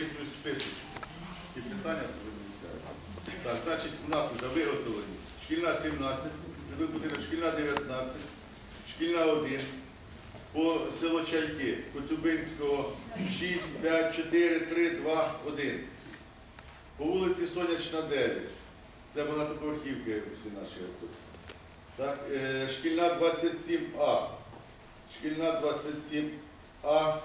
зачитую списочку. І питання. Так, значить, у нас вже виготовлені шкільна 17, шкільна 19, шкільна 1, по село Чайки, Коцюбинського 6, 5, 4, 3, 2, 1. По вулиці Сонячна 9. Це багатоповерхівки всі наші тут. Так, е, шкільна 27А. Шкільна 27А.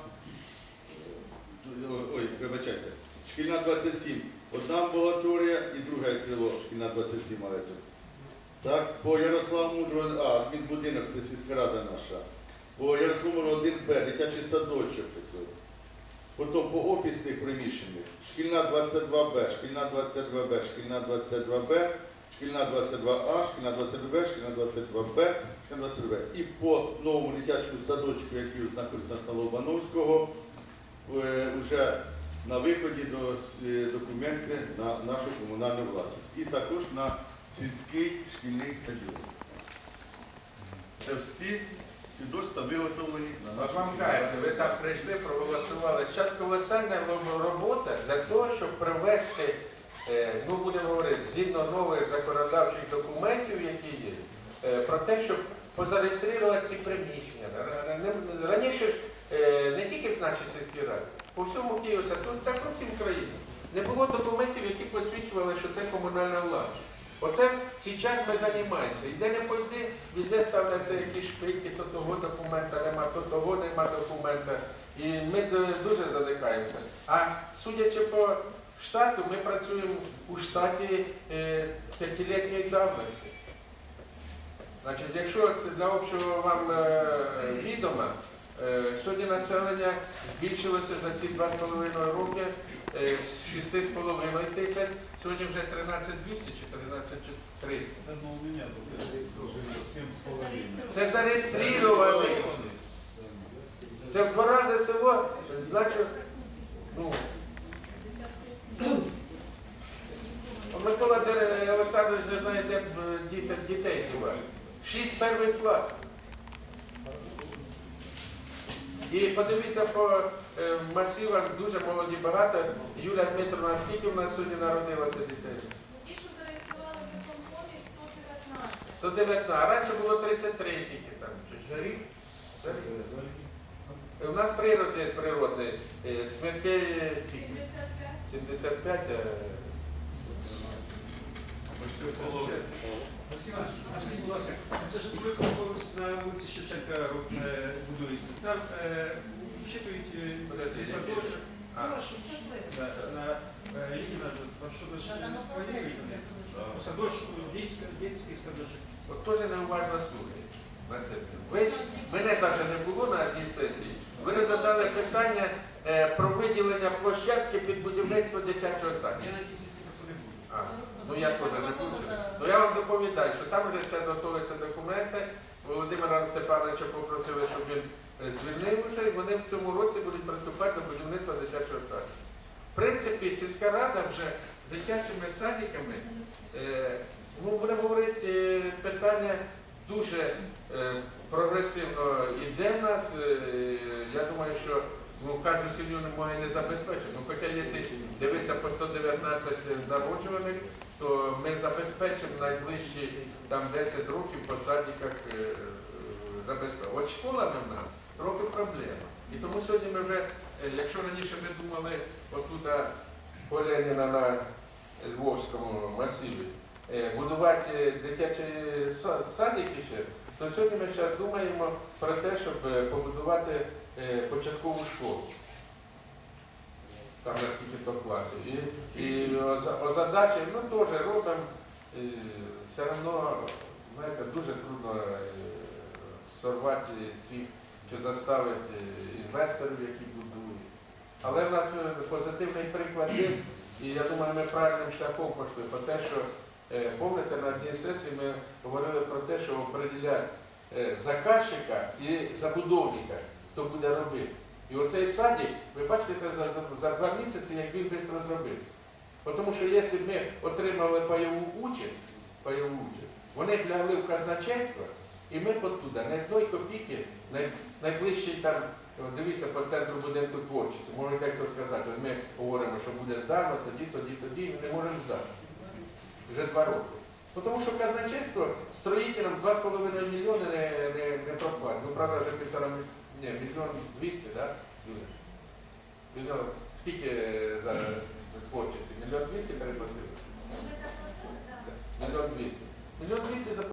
Шкільна 27. Одна амбулаторія і друге крило, шкільна 27, але тут. Так, по Ярославу Мудрого, а, адмінбудинок, це сільська рада наша. По Ярославу 1Б, дитячий садочок. Потім по офісних приміщеннях. Шкільна 22Б, шкільна 22Б, шкільна 22Б, шкільна 22А, шкільна 22Б, шкільна 22Б, шкільна 22Б. І по новому дитячому садочку, який знаходиться на Лобановського, е, вже на виході до е, документи на нашу комунальну власність. І також на сільський шкільний стадіон. Це всі свідоцтва виготовлені на нашу Вам ви так прийшли, проголосували. Зараз колосальна робота для того, щоб привести, е, ну будемо говорити, згідно нових законодавчих документів, які є, е, про те, щоб позареєструвати ці приміщення. Раніше не тільки в нашій сільській раді, по всьому Києву, так по всій Україні. Не було документів, які посвідчували, що це комунальна власність. Оце зараз ми займаємося. І не пойди, везде ставляться якісь шпильки, то того документа нема, то того нема документа. І ми дуже задикаємося. А судячи по штату, ми працюємо у штаті е, п'ятилітньої давності. Значить, якщо це для общого вам е, відома, е, сьогодні населення збільшилося за ці 2,5 роки е, з 6,5 тисяч, сьогодні вже 13 200 чи 13 300. Ну, у меня тут семь. Це зареєстровані. Це в два рази село, значить, ну, Микола Олександрович не знає, де е, діти, дітей дівати. Шість перших класів. І подивіться по е, масивах дуже молоді багато. Юля Дмитровна, скільки в нас сьогодні народилося дітей? Ті, що зареєстрували в виконкомі, 119. 119, а раніше було 33 тільки там. За рік? За рік. У нас прирост є природний. Е, Смертей е, 75. 75. е, Почти половина. Максим Іванович, а скажіть, будь ласка, це ж виконкомус на вулиці Шевченка е, будується. Там е, вчитують е, Подожди, садочок. А. Ну, що-. На, на е, воюєте? для садочку. Дітський, садочок. От теж неуважно на. Ви ж, мене теж не було на одній сесії. Ви розглядали питання про виділення площадки під будівництво дитячого садку. А, ну я теж не буду. То я вам доповідаю, що там вже ще готуються документи. Володимира Степановича попросили, щоб він е, звільнив і вони в цьому році будуть приступати до будівництва дитячого садку. В принципі, сільська рада вже з дитячими садиками, е, ну, будемо говорити, е, питання дуже прогресивно йде в нас. Я думаю, що ну, кожну сім'ю не може не забезпечити. Ну, хоча якщо дивитися по 119 народжуваних, то ми забезпечимо найближчі там 10 років по садиках е, забезпечити. От школами в нас трохи проблема. І тому сьогодні ми вже, е, якщо раніше ми думали отут по Леніна на Львовському масиві, е, будувати дитячі садики ще, то сьогодні ми ще думаємо про те, щоб е, побудувати е, початкову школу. Там на скільки то класів. І, і оз- озадачі, ну теж робимо, і все одно, знаєте, дуже трудно е, сорвати ці, чи заставити інвесторів, які будують. Але в нас позитивний приклад є, і я думаю, ми правильним шляхом пішли, по те, що е, пам'ятаєте, на одній сесії ми говорили про те, що определяти е, заказчика і забудовника, хто буде робити. І оцей садик, ви бачите, за, за два місяці, як він швидко зробився. Тому що якщо б ми отримали пайову участь, пайову участь, вони б лягли в казначейство, і ми оттуда, на одної копійки, най, найближчий там дивіться по центру будинку творчості. Може дехто сказати, ми говоримо, що буде здано, тоді, тоді, тоді, і не можемо здати вже два роки. Ну, тому що казначейство строїтелям 2,5 мільйони не, не, не проплатить. Ну, правда, вже півтора мільйона, мільйон 200, так? Да? Мільйон, скільки е, за творчості? Мільйон 200 переплатили? Мільйон 200. Мільйон 200.